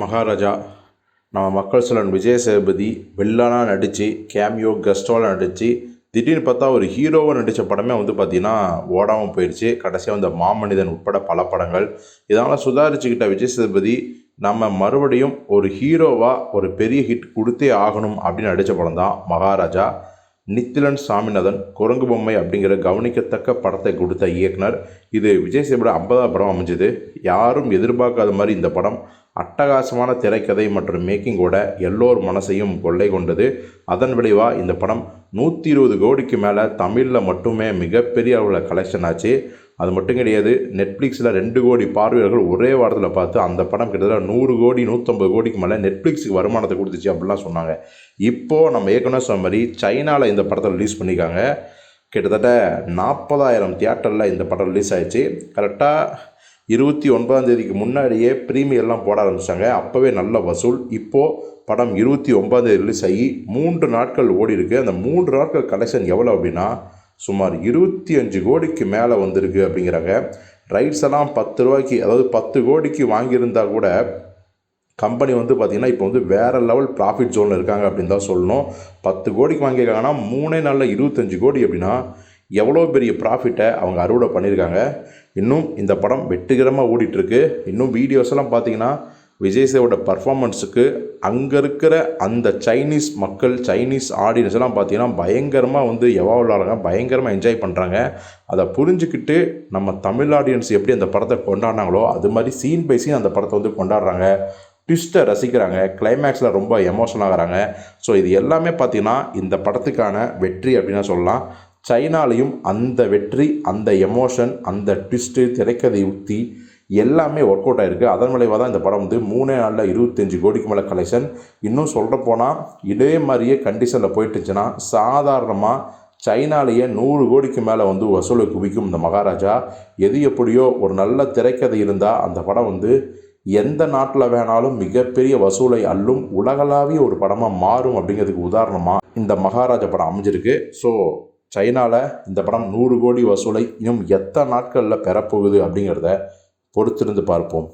மகாராஜா நம்ம மக்கள் சொல்லன் விஜய் சேதுபதி வில்லனாக நடித்து கேமியோ கெஸ்டோவில் நடித்து திடீர்னு பார்த்தா ஒரு ஹீரோவாக நடித்த படமே வந்து பார்த்திங்கன்னா ஓடாமல் போயிடுச்சு கடைசியாக வந்த மாமனிதன் உட்பட பல படங்கள். இதனால் சுதாரிச்சுக்கிட்ட விஜய் சேதுபதி நம்ம மறுபடியும் ஒரு ஹீரோவாக ஒரு பெரிய ஹிட் கொடுத்தே ஆகணும் அப்படின்னு நடித்த படம் தான் மகாராஜா. நித்திலன் சாமிநாதன் குரங்கு பொம்மை அப்படிங்கிற கவனிக்கத்தக்க படத்தை கொடுத்த இயக்குனர். இது விஜய் சேதுபதி ஐம்பதாம் படம் அமைஞ்சது. யாரும் எதிர்பார்க்காத மாதிரி இந்த படம் அட்டகாசமான திரைக்கதை மற்றும் மேக்கிங்கோட எல்லோர் மனசையும் கொள்ளை கொண்டது. அதன் விளைவாக இந்த படம் நூற்றி இருபது கோடிக்கு மேலே தமிழில் மட்டுமே மிகப்பெரிய அளவில் கலெக்ஷன் ஆச்சு. அது மட்டும் கிடையாது நெட்ஃப்ளிக்ஸில் ரெண்டு கோடி பார்வையாளர்கள் ஒரே வாரத்தில் பார்த்து அந்த படம் கிட்டத்தட்ட நூறு கோடி நூற்றம்பது கோடிக்கு மேலே நெட்ஃப்ளிக்ஸுக்கு வருமானத்தை கொடுத்துச்சு அப்படிலாம் சொன்னாங்க. இப்போது நம்ம ஏற்கனவே சொன்ன மாதிரி சைனாவில் இந்த படத்தை ரிலீஸ் பண்ணியிருக்காங்க. கிட்டத்தட்ட நாற்பதாயிரம் தியேட்டரில் இந்த படம் ரிலீஸ் ஆயிடுச்சு. கரெக்டாக இருபத்தி ஒன்பதாம் தேதிக்கு முன்னாடியே ப்ரீமியர்லாம் போட ஆரம்பித்தாங்க அப்போவே நல்ல வசூல். இப்போது படம் இருபத்தி ஒன்பதாம் தேதி ரிலீஸ் ஆகி மூன்று நாட்கள் ஓடி இருக்கு. அந்த மூன்று நாட்கள் கலெக்ஷன் எவ்வளோ அப்படின்னா சுமார் இருபத்தி அஞ்சு கோடிக்கு மேலே வந்திருக்கு அப்படிங்கிறாங்க. ரைட்ஸ் எல்லாம் பத்து ரூபாய்க்கு அதாவது பத்து கோடிக்கு வாங்கியிருந்தா கூட கம்பெனி வந்து பார்த்திங்கன்னா இப்போ வந்து வேறு லெவல் ப்ராஃபிட் ஜோனில் இருக்காங்க அப்படின்னு தான் சொல்லணும். பத்து கோடிக்கு வாங்கியிருக்காங்கன்னா மூணே நாளில் இருபத்தஞ்சு கோடி அப்படின்னா எவ்வளோ பெரிய ப்ராஃபிட்டை அவங்க அறுவடை பண்ணியிருக்காங்க. இன்னும் இந்த படம் வெற்றிகரமாக ஓடிட்டுருக்கு. இன்னும் வீடியோஸ் எல்லாம் பார்த்தீங்கன்னா விஜய் சேவோட பர்ஃபார்மன்ஸுக்கு அங்கே இருக்கிற அந்த சைனீஸ் மக்கள் சைனீஸ் ஆடியன்ஸ் எல்லாம் பார்த்தீங்கன்னா பயங்கரமாக வந்து எவால்வ் ஆகிறாங்க. பயங்கரமாக என்ஜாய் பண்ணுறாங்க அதை புரிஞ்சுக்கிட்டு நம்ம தமிழ் ஆடியன்ஸ் எப்படி அந்த படத்தை கொண்டாடினாங்களோ அது மாதிரி சீன் பை சீன் அந்த படத்தை வந்து கொண்டாடுறாங்க. ட்விஸ்ட்டை ரசிக்கிறாங்க. கிளைமேக்ஸில் ரொம்ப எமோஷன் ஆகிறாங்க. ஸோ இது எல்லாமே பார்த்தீங்கன்னா இந்த படத்துக்கான வெற்றி அப்படின்னு சொல்லலாம். சைனாலையும் அந்த வெற்றி அந்த எமோஷன் அந்த ட்விஸ்ட்டு திரைக்கதை உத்தி எல்லாமே ஒர்க் அவுட் ஆகிருக்கு அதன் விளைவாக தான் இந்த படம் வந்து மூணே நாளில் இருபத்தஞ்சி கோடிக்கு மேலே கலெக்ஷன் இன்னும் சொல்கிற போனால் இதே மாதிரியே கண்டிஷனில் போயிட்டுச்சுன்னா சாதாரணமாக சைனாலேயே நூறு கோடிக்கு மேலே வந்து வசூலை குவிக்கும் இந்த மகாராஜா. எது எப்படியோ ஒரு நல்ல திரைக்கதை இருந்தால் அந்த படம் வந்து எந்த நாட்டில் வேணாலும் மிகப்பெரிய வசூலை அள்ளும் உலகளாவிய ஒரு படமாக மாறும் அப்படிங்கிறதுக்கு உதாரணமாக இந்த மகாராஜா படம் அமைஞ்சிருக்கு. ஸோ சைனாவில் இந்த படம் நூறு கோடி வசூலை இன்னும் எத்தனை நாட்களில் பெறப்போகுது அப்படிங்கிறத பொறுத்திருந்து பார்ப்போம்.